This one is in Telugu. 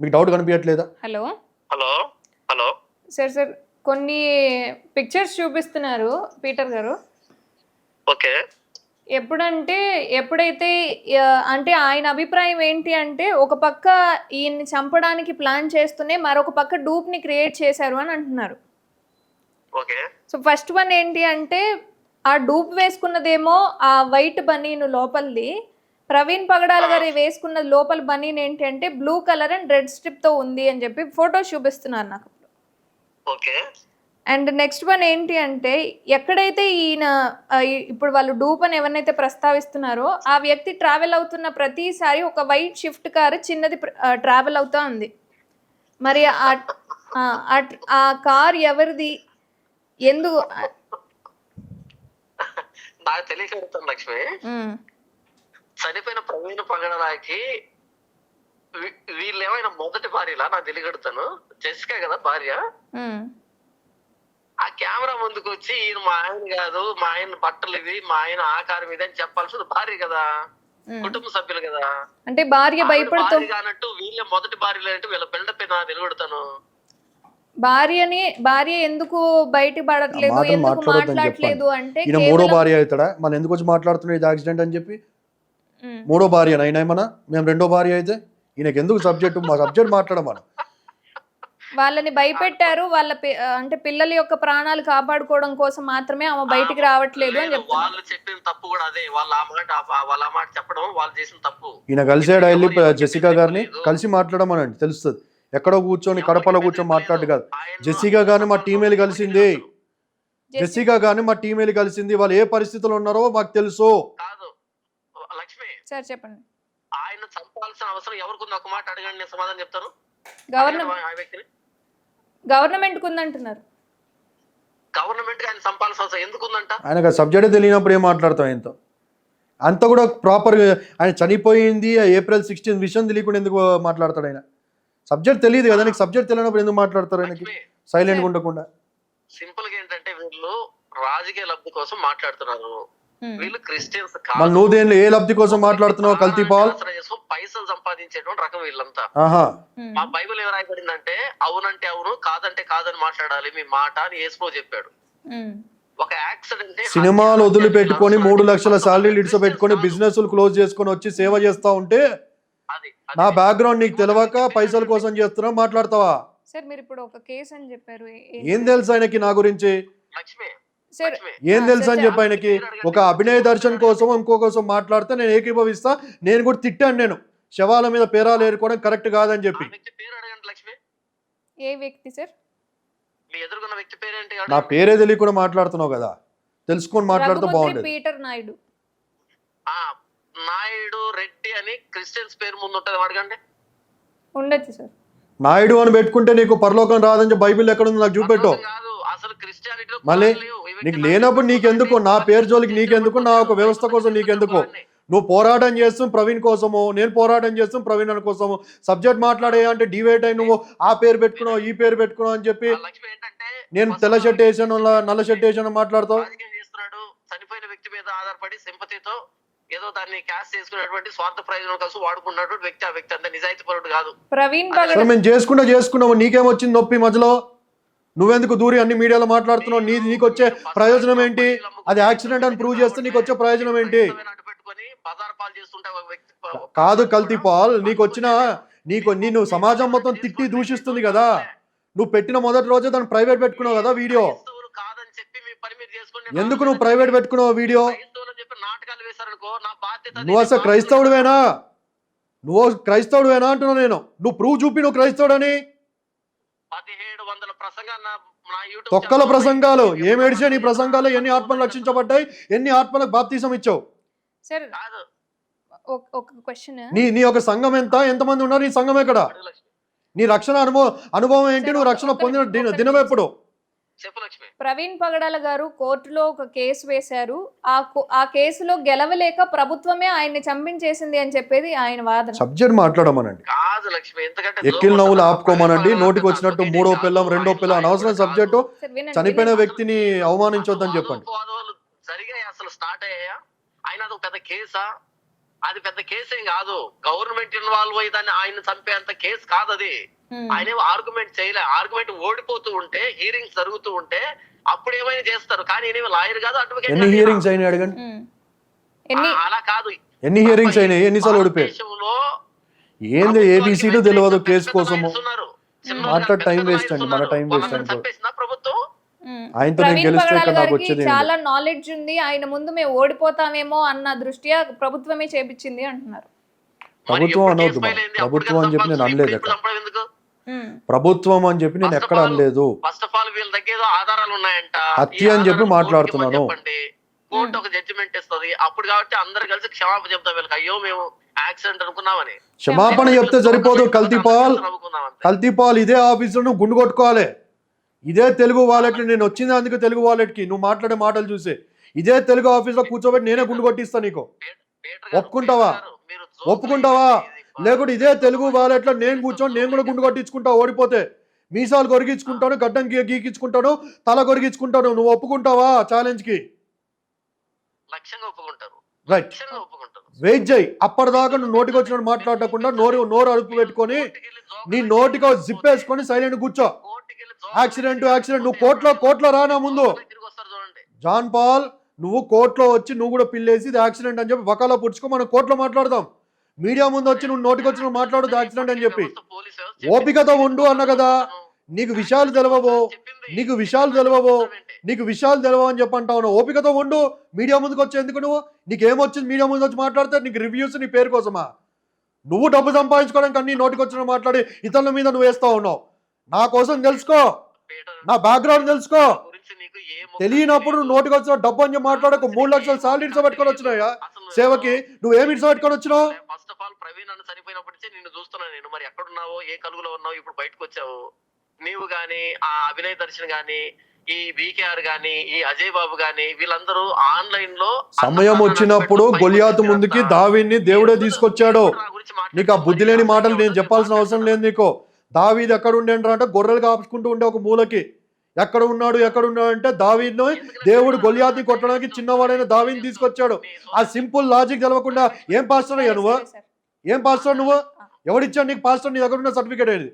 మీకు డౌట్ కనిపించట్లేదా? Hello? Hello? Hello? Sir sir కొన్ని పిక్చర్స్ చూపిస్తున్నారు పీటర్ గారు. ఓకే. ఎప్పుడంటే ఎప్పుడైతే అంటే ఆయన అభిప్రాయం ఏంటి అంటే ఒక పక్క ఈయన్ని చంపడానికి ప్లాన్ చేస్తూనే మరొక పక్క డూప్ని క్రియేట్ చేశారు అని అంటున్నారు. ఓకే. సో ఫస్ట్ వన్ ఏంటి అంటే ఆ డూప్ వేసుకున్నదేమో ఆ వైట్ బనీను లోపలిది ప్రవీణ్ పగడాల గారు వేసుకున్న లోపల బనీన్ ఏంటి అంటే బ్లూ కలర్ అండ్ రెడ్ స్ట్రిప్తో ఉంది అని చెప్పి ఫోటో చూపిస్తున్నారు నాకు. ఓకే. అండ్ నెక్స్ట్ వన్ ఏంటి అంటే ఎక్కడైతే ఈయన ఇప్పుడు వాళ్ళు డూప్ అని ఎవరినైతే ప్రస్తావిస్తున్నారో ఆ వ్యక్తి ట్రావెల్ అవుతున్న ప్రతిసారి ఒక వైట్ షిఫ్ట్ కారు చిన్నది ట్రావెల్ అవుతా ఉంది. మరి ఆ- కార్ ఎవరిది? ఎందుకు నాకు లక్ష్మి. చనిపోయిన ప్రవీణ పగడరాకి వీ- వీళ్ళు ఏమైనా మొదటి భార్యలా? నాకు తెలియగడుతాను జెసికా కదా భార్య? ఆ కెమెరా ముందుకు వచ్చి ఈయన మా ఆయన కాదు మా ఆయన బట్టలు ఇవి మా ఆయన ఆకారం ఇది అని చెప్పాల్సింది భార్య కదా. కుటుంబ సభ్యులు కదా. అంటే భార్య ఆవిడ భయపడుతూ భార్య కానట్టు వీళ్ళే మొదటి భార్యలు అంటే వీళ్ళ బిల్డప్ నాకు తెలియగడుతాను. భార్యని భార్య ఎందుకు బయట పడట్లేదు? ఎందుకు మాట్లాడట్లేదు అంటే మూడో భార్య అవుతాడా? మన ఎందుకు వచ్చి మాట్లాడుతున్నాడు ఇది యాక్సిడెంట్ అని చెప్పి. మూడో భార్య అయినా ఏమన్నా? మేము రెండో భార్య అయితే ఈయనకి ఎందుకు సబ్జెక్ట్ మా సబ్జెక్ట్ మాట్లాడమను. వాళ్ళని భయపెట్టారు వాళ్ళ అంటే పిల్లల యొక్క ప్రాణాలు కాపాడుకోవడం కోసం మాత్రమే ఆమె బయటికి రావట్లేదు అని చెప్తున్నారు. వాళ్ళు చెప్పిన తప్పు కూడా అదే. వాళ్ళ ఆ మాట వాళ్ళ మాట చెప్పడం వాళ్ళు చేసిన తప్పు. ఈయన కలిసాడు వెళ్ళి జెసికా గారిని. కలిసి మాట్లాడమనండి తెలుస్తుంది. ఎక్కడో కూర్చొని కడపలో కూర్చొని మాట్లాడు కాదు. జెసికా గారిని మా టీం వెళ్ళి కలిసింది. జెసికా గారిని మా టీం వెళ్ళి కలిసింది. వాళ్ళు ఏ పరిస్థితుల్లో ఉన్నారో మాకు తెలుసు. సార్ చెప్పండి. ఆయన చంపాల్సిన అవసరం ఎవరికి ఉంది ఒక మాట అడగండి నేను సమాధానం చెప్తాను. గవర్న అడగండి ఆ వ్యక్తిని. గవర్నమెంట్ ఉందంటున్నారు గవర్నమెంట్ ఆయన చంపాల్సిన అవసరం ఎందుకు ఉందంట ఆయనకు సబ్జెక్టే తెలియనప్పుడు ఏం మాట్లాడతాం ఆయనతో? అంత కూడా ప్రాపర్ ఆయన చనిపోయింది ఆ ఏప్రిల్ సిక్స్టీన్ విషయం తెలియకుండా ఎందుకు మాట్లాడతాడు ఆయన? సబ్జెక్ట్ తెలియదు కదా నీకు సబ్జెక్ట్ తెలియనప్పుడు ఎందుకు మాట్లాడతారు ఆయనకి? సైలెంట్గా ఉండకుండా. సింపుల్గా ఏంటంటే వీళ్ళు రాజకీయ లబ్ధి కోసం మాట్లాడుతున్నారు. వీళ్ళు క్రిస్టియన్స్ మళ్ళీ నువ్వు దేనిలో ఏ లబ్ధి కోసం మాట్లాడుతున్నావు కల్తీ పాల్? పైసలు సంపాదించేటువంటి రకం వీళ్ళంతా. మా బైబిల్ ఏం రాయబడిందంటే అవునంటే అవును కాదంటే కాదని మాట్లాడాలి మీ మాట అని యేసుప్రభు చెప్పాడు. ఒక యాక్సిడెంట్ సినిమాలు వదిలిపెట్టుకొని మూడు లక్షల శాలరీలు ఇడిసో పెట్టుకొని బిజినెస్ క్లోజ్ చేసుకొని వచ్చి సేవ చేస్తా ఉంటే అది నా బ్యాక్గ్రౌండ్ నీకు తెలియక పైసల కోసం చేస్తున్నా మాట్లాడతావా? సార్ మీరు ఇప్పుడు ఒక కేసు అని చెప్పారు. ఏ- తెలుసు ఆయనకి నా గురించి? ఏం తెలుసు అని చెప్పి ఆయనకి ఒక అభినయ దర్శన్ కోసం ఇంకో కోసం మాట్లాడితే నేను ఏకీభవిస్తా నేను కూడా తిట్టాను నేను. శవాల మీద పేరాలు ఏరుకోవడం కరెక్ట్ కాదని చెప్పి. ఏ వ్యక్తి సార్? మీ ఎదుర్కొన్న వ్యక్తి పేరేంటి నా. పేరే తెలియకుండా మాట్లాడుతున్నావు కదా. తెలుసుకొని మాట్లాడితే బాగుండేది. పీటర్ నాయుడు. ఆ నాయుడు రెడ్డి అని క్రిస్టియన్స్ పేరు ముందు ఉంటది అడగండి. ఉండొచ్చు సార్. నాయుడు అని పెట్టుకుంటే నీకు పరలోకం రాదని చెప్పి బైబిల్ ఎక్కడ ఉంది నాకు చూపెట్టు అర్థం కాదు అసలు క్రిస్టియానిటీలో మళ్ళీ నీకు లేనప్పుడు. నీకెందుకు? నా పేరు జోలికి నీకెందుకు? నా ఒక వ్యవస్థ కోసం నీకెందుకు? నువ్వు పోరాటం చేస్తూ ప్రవీణ్ కోసము నేను పోరాటం చేస్తూ ప్రవీణ్ అని కోసము సబ్జెక్ట్ మాట్లాడే అంటే డివేట్ అయి నువ్వు ఆ పేరు పెట్టుకున్నావు ఈ పేరు పెట్టుకున్నావు అని చెప్పి నేను తెల్ల షర్ట్ వేసాను నల్ల షర్ట్ వేసాను మాట్లాడతావు. చనిపోయిన వ్యక్తి మీద ఆధారపడి సింపతితో ఏదో దాన్ని క్యాష్ చేసుకునేటువంటి స్వార్థ ప్రయోజనం కోసం వాడుకున్నాడు వ్యక్తి ఆ వ్యక్తి. అంత నిజాయితీ పరుడు కాదు. ప్రవీణ్ మేము చేసుకుంటా చేసుకున్నాము నీకేమొచ్చింది నొప్పి మధ్యలో? నువ్వెందుకు దూరి అన్ని మీడియాలో మాట్లాడుతున్నావు? నీ నీకు వచ్చే ప్రయోజనం ఏంటి? అది యాక్సిడెంట్ అని ప్రూవ్ చేస్తే నీకు వచ్చే ప్రయోజనం ఏంటి? కాదు కల్తీ పాల్ నీకు వచ్చిన నీకు నేను సమాజం మొత్తం తిట్టి దూషిస్తుంది కదా. నువ్వు పెట్టిన మొదటి రోజే దాన్ని ప్రైవేట్ పెట్టుకున్నావు కదా వీడియో. ఎందుకు నువ్వు ప్రైవేట్ పెట్టుకున్నావు వీడియో? నువ్వు అసలు క్రైస్తవుడువేనా? నువ్వు క్రైస్తవుడువేనా అంటున్నావు నేను. నువ్వు ప్రూవ్ చూపి నువ్వు క్రైస్తవుడని. పదిహేడు వందల ప్రసంగాలు నా నా యూట్యూబ్ తొక్కల ప్రసంగాలు. ఏం ఏడిచా నీ ప్రసంగాలు? ఎన్ని ఆత్మలు రక్షించబడ్డాయి? ఎన్ని ఆత్మలకు బాప్తీసం ఇచ్చావు? సార్ కాదు. ఒక- క్వశ్చన్ నీ నీ ఒక సంఘం ఎంత? ఎంతమంది ఉన్నారు? నీ సంఘం ఎక్కడ? అడుగు లక్ష్మి నీ రక్షణ అనుభవం అనుభవం ఏంటి? నువ్వు రక్షణ పొందిన దిన- దినం ఎప్పుడు? చెప్పు లక్ష్మి. ప్రవీణ్ పగడాల గారు కోర్టులో ఒక కేసు వేశారు. ఆ కో- ఆ కేసులో గెలవలేక ప్రభుత్వమే ఆయన్ని చంపించేసింది అని చెప్పేది ఆయన వాదన. సబ్జెక్ట్ మాట్లాడమనండి. ఎక్కిల్ నవ్వులు ఆపుకోమనండి. నోటికి వచ్చినట్టు మూడో పిల్లం రెండో పిల్లం అనవసరం సబ్జెక్టు. చనిపోయిన. వ్యక్తిని అవమానించొద్దని చెప్పండి. జరిగాయి? అసలు స్టార్ట్ అయ్యాయా? అయినా అది ఒక పెద్ద కేసా? అది పెద్ద కేసు ఏం కాదు. గవర్నమెంట్ ఇన్వాల్వ్ అయ్యి దాన్ని ఆయన చంపేంత కేసు కాదు అది. ఆయన ఆర్గ్యుమెంట్ చేయలే. ఆర్గ్యుమెంట్ ఓడిపోతూ ఉంటే హీరింగ్స్ జరుగుతూ ఉంటే అప్పుడు ఏమైనా చేస్తారు. కానీ ఈయన లాయర్ కాదు అడ్వకేట్ ఎన్ని అడగండి. ఉమ్. ఎన్ని అలా కాదు. ఎన్ని హియరింగ్స్ అయినాయి? ఎన్నిసార్లు భారతదేశంలో ఏంది ఏబిసిడి తెలియదు కేసు కోసము? time waste lawyers అండి, మన. చంపేసిందా ప్రభుత్వం? ఉమ్. ఆయనతో నేను గెలిస్తే నాకు వచ్చేది? చాలా నాలెడ్జ్ ఉంది. ఆయన ముందు మేము ఓడిపోతామేమో అన్న దృష్ట్యా ప్రభుత్వమే చేపించింది అంటున్నారు. ప్రభుత్వం అయింది? ప్రభుత్వం అని చెప్పి నేను. అనలేదు అక్కడ. ప్రభుత్వం అని చెప్పి నేను ఎక్కడ అనలేదు. ఫస్ట్ ఆఫ్ ఆల్ వీళ్ళ దగ్గర ఆధారాలు ఉన్నాయంట. హత్య అని చెప్పి మాట్లాడుతున్నాను. కోర్టు ఒక జడ్జిమెంట్ ఇస్తది. అప్పుడు కాబట్టి అందరు కలిసి క్షమాపణ చెప్తాం వీళ్ళకి. అయ్యో మేము యాక్సిడెంట్ అనుకున్నామని. క్షమాపణ చెప్తే సరిపోదు. కల్తీపాల్. కల్తీపాల్ ఇదే ఆఫీసులో నువ్వు గుండు కొట్టుకోవాలి ఇదే తెలుగు వాలెట్ నేను వచ్చింది అందుకు తెలుగు వాలెట్కి నువ్వు మాట్లాడే మాటలు చూసి. ఇదే తెలుగు ఆఫీస్లో కూర్చోబెట్టి నేనే గుండు కొట్టిస్తా నీకు ఒప్పుకుంటావా? ఒప్పుకుంటావా? లేకుంటే ఇదే తెలుగు వాలెట్లో నేను కూర్చొని నేను కూడా గుండు కొట్టించుకుంటా ఓడిపోతే. మీసాలు కొరిగించుకుంటాను గడ్డం గీకించుకుంటాను తల కొరిగించుకుంటాను. నువ్వు ఒప్పుకుంటావా ఛాలెంజ్కి? లక్ష్యంగా ఒప్పుకుంటారు. రైట్ వెయిట్ చేయి. అప్పటిదాకా నువ్వు నోటికి వచ్చినట్టు మాట్లాడకుండా నోరు నోరు అరుపు పెట్టుకొని నీ నోటికి జిప్ వేసుకొని సైలెంట్ కూర్చో. యాక్సిడెంట్ యాక్సిడెంట్ నువ్వు కోర్టులో కోర్టులో రానా ముందు. జాన్ పాల్ నువ్వు కోర్టులో వచ్చి నువ్వు కూడా పిల్లేసి ఇది యాక్సిడెంట్ అని చెప్పి వకాలో పుడుచుకో. మనం కోర్టులో మాట్లాడదాం. మీడియా ముందు వచ్చి నువ్వు నోటికి వచ్చిన మాట్లాడదు యాక్సిడెంట్ అని చెప్పి. ఓపికతో ఉండు అన్న కదా. నీకు విషయాలు తెలవబో నీకు విషయాలు తెలవబో నీకు విషయాలు తెలవని అని చెప్పి అంటావు ఓపికతో ఉండు మీడియా ముందుకు వచ్చి ఎందుకు నువ్వు? నీకేమొచ్చింది మీడియా ముందు వచ్చి మాట్లాడితే నీకు రివ్యూస్ నీ పేరు కోసమా? నువ్వు డబ్బు సంపాదించుకోవడానికి అన్ని నోటికి వచ్చిన మాట్లాడి ఇతరుల మీద నువ్వు వేస్తా ఉన్నావు. నా కోసం తెలుసుకో. నా బ్యాక్గ్రౌండ్ తెలుసుకో. తెలియనప్పుడు నువ్వు నోటికి వచ్చిన డబ్బు అని మాట్లాడకు. మూడు లక్షల సాలరీస్ పెట్టుకొని వచ్చినాయా సేవకి సేవకి ఏమి ఇట్స్ పెట్టుకొని వచ్చినావు? ఫస్ట్ ఆఫ్ ఆల్ ప్రవీణ్ అన్న చనిపోయినప్పటి నుంచి నిన్ను చూస్తున్నాను నేను. మరి ఎక్కడున్నావో ఏ కలుగులో ఉన్నావు ఇప్పుడు బయటకు వచ్చావు. నీవు గాని ఆ అభినయ్ దర్శన్ గాని ఈ బీకేఆర్ గాని ఈ అజయ్ బాబు గాని వీళ్ళందరూ ఆన్లైన్లో సమయం వచ్చినప్పుడు గొలియాతు ముందుకి దావీని దేవుడే తీసుకొచ్చాడు. నీకు ఆ బుద్ధి లేని మాటలు నేను చెప్పాల్సిన అవసరం లేదు నీకు. దావీది ఎక్కడ ఉండేంట్రా అంటే గొర్రెలు కాపుకుంటూ ఉండే ఒక మూలకి. ఎక్కడ ఉన్నాడు ఎక్కడ ఉన్నాడు అంటే దావీను దేవుడు గొలియాతిని కొట్టడానికి చిన్నవాడైన దావీని తీసుకొచ్చాడు. ఆ సింపుల్ లాజిక్ తెలవకుండా ఏం పాస్టర్ అయ్యా నువ్వు. ఏం పాస్టర్ నువ్వు? ఎవడిచ్చాడు నీకు? పాస్టర్ నీ దగ్గర ఉన్న సర్టిఫికేట్ ఏది?